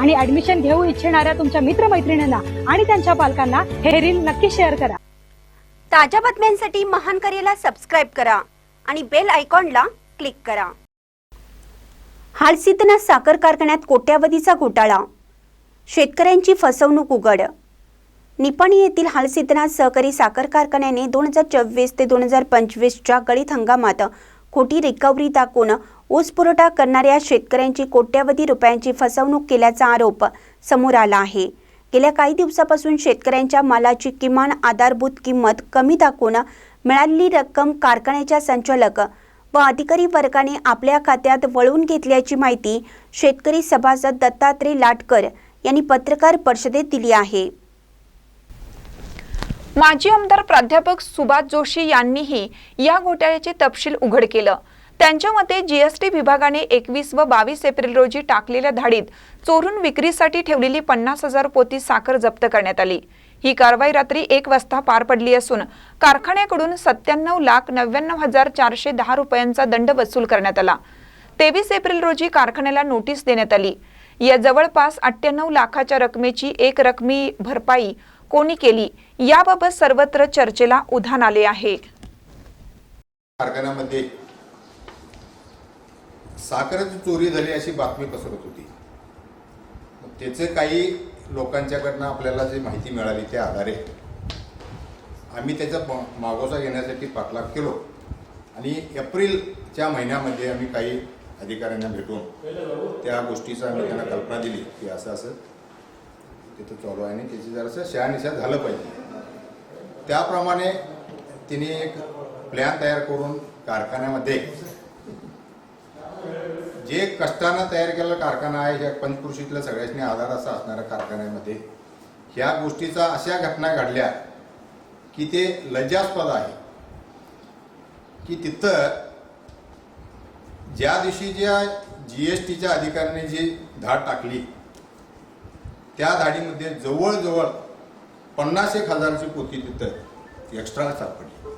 आणि ऍडमिशन घेऊ इच्छिणाऱ्या तुमच्या मित्रमैत्रिणींना आणि त्यांच्या पालकांना हे रील नक्की शेअर करा. ताज्या बातम्यांसाठी महान करेला सबस्क्राईब करा आणि बेल आयकॉनला क्लिक करा. हालसीतना साखर कारखान्यात कोट्यावधीचा घोटाळा. शेतकऱ्यांची फसवणूक उघड. निपाणी येथील हालसीतना सहकारी साखर कारखान्याने दोन हजार चोवीस ते दोन हजार पंचवीसच्या गळीत हंगामात खोटी रिकव्हरी दाखवून ऊस पुरवठा करणाऱ्या शेतकऱ्यांची कोट्यावधी रुपयांची फसवणूक केल्याचा आरोप समोर आला आहे. गेल्या काही दिवसापासून शेतकऱ्यांच्या मालाची किमान आधारभूत किंमत कमी दाखवून मिळालेली रक्कम कारखान्याच्या संचालक व अधिकारी वर्गाने आपल्या खात्यात वळवून घेतल्याची माहिती शेतकरी सभासद दत्तात्रय लाटकर यांनी पत्रकार परिषदेत दिली आहे. माजी आमदार प्राध्यापक सुभाष जोशी यांनीही या घोटाळ्याचे तपशील उघड केलं. त्यांच्या मते जीएसटी विभागाने एकवीस व बावीस एप्रिल रोजी टाकलेल्या धाडीत चोरून विक्रीसाठी ठेवलेली पन्नास हजार पोती साखर जप्त करण्यात आली. ही कारवाई रात्री एक वाजता पार पडली असून कारखान्याकडून सत्त्याण्णव लाख नव्याण्णव हजार चारशे दहा रुपयांचा दंड वसूल करण्यात आला. तेवीस एप्रिल रोजी कारखान्याला नोटीस देण्यात आली. या जवळपास अठ्ठ्याण्णव लाखाच्या रकमेची एक रकमी भरपाई कोणी केली याबाबत सर्वत्र चर्चेला उधाण आले आहे. कारखान्यामध्ये साखरेची चोरी झाली अशी बातमी पसरत होती. मग त्याचे काही लोकांच्याकडनं आपल्याला जी माहिती मिळाली त्या आधारे आम्ही त्याचा मागोसा घेण्यासाठी पाठलाग केलो. आणि एप्रिलच्या महिन्यामध्ये आम्ही काही अधिकाऱ्यांना भेटून त्या गोष्टीचा आम्ही त्यांना कल्पना दिली की असं असं तिथं चालू आहे आणि त्याची जरासं शहानिशा झालं पाहिजे. त्याप्रमाणे तिने एक प्लॅन तयार करून कारखान्यामध्ये जे कष्टानं तयार केलेला कारखाना आहे ह्या पंचकृषीतल्या सगळ्यांनी आधार असा असणाऱ्या कारखान्यामध्ये ह्या गोष्टीचा अशा घटना घडल्या की ते लज्जास्पद आहे. की तिथं ज्या दिवशी ज्या जी एस टीच्या अधिकाऱ्याने जी धाड टाकली त्या धाडीमध्ये जवळजवळ पन्नास एक हजारची पोती तिथं एक्स्ट्रा सापडली.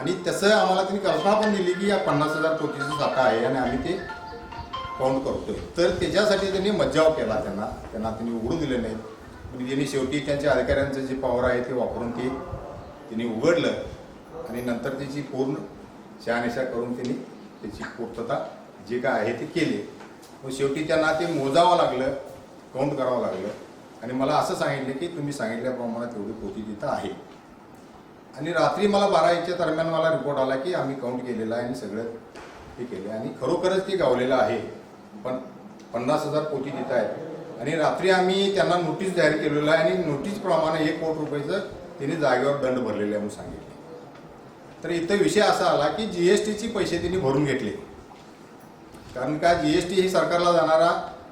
आणि तसं आम्हाला त्यांनी कल्पना पण दिली की या पन्नास हजार पोतीचा साठा आहे आणि आम्ही ते काउंट करतोय. तर त्याच्यासाठी त्यांनी मज्जाव केला त्यांना. त्यांना त्यांनी उघडू दिले नाही. पण त्यांनी शेवटी त्यांच्या अधिकाऱ्यांचं जे पॉवर आहे ते वापरून ते त्यांनी उघडलं. आणि नंतर त्याची पूर्ण शहानिशा करून त्यांनी त्याची पूर्तता जे काय आहे ते केले. मग शेवटी त्यांना ते मोजावं लागलं काउंट करावं लागलं. आणि मला असं सांगितलं की तुम्ही सांगितल्याप्रमाणे तेवढी पोती तिथं आहे. आणि रात्री मला बारा एकच्या दरम्यान मला रिपोर्ट आला की आम्ही काउंट केलेला आहे आणि सगळं हे केलं आणि खरोखरच ते गावलेलं आहे. पण पन्नास हजार पोती तिथं आहेत. आणि रात्री आम्ही त्यांना नोटीस जाहीर केलेलं आहे आणि नोटीसप्रमाणे एक कोटी रुपयाचं त्यांनी जागेवर दंड भरलेले आहे म्हणून सांगितले. तर इथं विषय असा आला की जी एस टीचे पैसे त्यांनी भरून घेतले. कारण का जी एस टी ही सरकारला जाणारा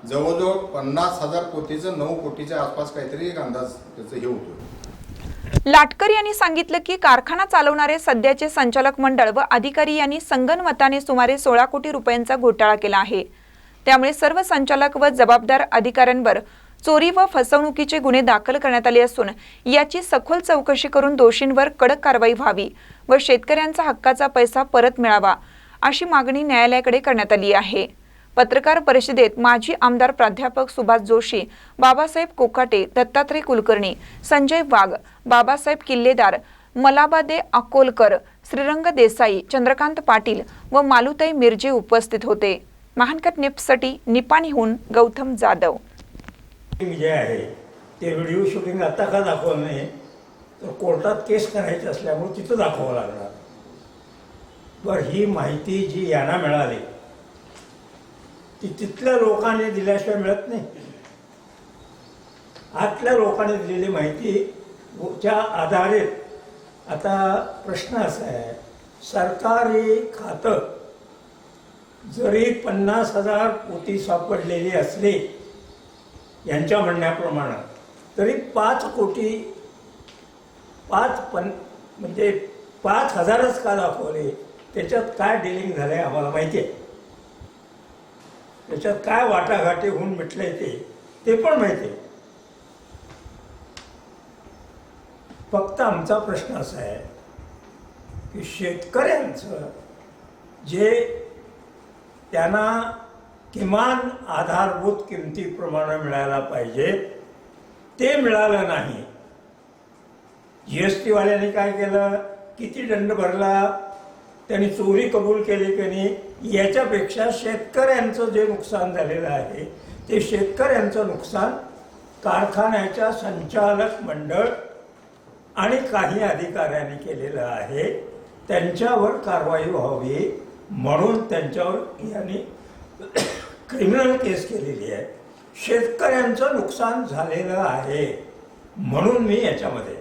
जवळजवळ पन्नास हजार कोटीचं नऊ कोटीच्या आसपास काहीतरी एक अंदाज त्याचं हे होतो लाटकर यांनी सांगितलं की कारखाना चालवणारे सध्याचे संचालक मंडळ व अधिकारी यांनी संगनमताने सुमारे सोळा कोटी रुपयांचा घोटाळा केला आहे. त्यामुळे सर्व संचालक व जबाबदार अधिकाऱ्यांवर चोरी व फसवणुकीचे गुन्हे दाखल करण्यात आले असून याची सखोल चौकशी करून दोषींवर कडक कारवाई व्हावी व शेतकऱ्यांचा हक्काचा पैसा परत मिळावा अशी मागणी न्यायालयाकडे करण्यात आली आहे. पत्रकार परिषदेत माजी आमदार प्राध्यापक सुभाष जोशी बाबासाहेब कोकाटे दत्तात्रय कुलकर्णी संजय वाघ बाबासाहेब किल्लेदार मलाबादे अकोलकर श्रीरंग देसाई चंद्रकांत पाटील व मालुताई मिरजे उपस्थित होते. महानकट निप्ससाठी निपाणीहून गौतम जाधव. शूटिंग जे आहे. ते व्हिडिओ शूटिंग आता का दाखवलं नाही तर कोर्टात केस करायची असल्यामुळे तिथं दाखवावं लागणार. बरं ही माहिती जी यांना मिळाली ती तिथल्या लोकांनी दिल्याशिवाय मिळत नाही. आतल्या लोकांनी दिलेली माहिती च्या आधारित आता प्रश्न असा आहे. सरकारी खातं जरी पन्नास हजार कोटी सापडलेली असली यांच्या म्हणण्याप्रमाणे तरी पाच कोटी पाच पन म्हणजे पाच हजारच का दाखवले? त्याच्यात काय डिलिंग झालं आहे आम्हाला माहिती आहे. त्याच्यात काय वाटाघाटी होऊन मिटले ते ते पण माहिती फक्त आमचा प्रश्न असा आहे की शेतकऱ्यांचं जे त्यांना किमान आधारभूत किमतीप्रमाणे मिळायला पाहिजे ते मिळालं नाही. जी एस टीवाल्याने काय केलं? किती दंड भरला? त्यांनी चोरी कबूल केली की नाही याच्यापेक्षा शेतकऱ्यांचं जे नुकसान झालेलं आहे ते शेतकऱ्यांचं नुकसान कारखान्याच्या संचालक मंडळ आणि काही अधिकाऱ्यांनी केलेलं आहे. त्यांच्यावर कारवाई व्हावी म्हणून त्यांच्यावर यांनी क्रिमिनल केस केलेली आहे. शेतकऱ्यांचं नुकसान झालेलं आहे म्हणून मी याच्यामध्ये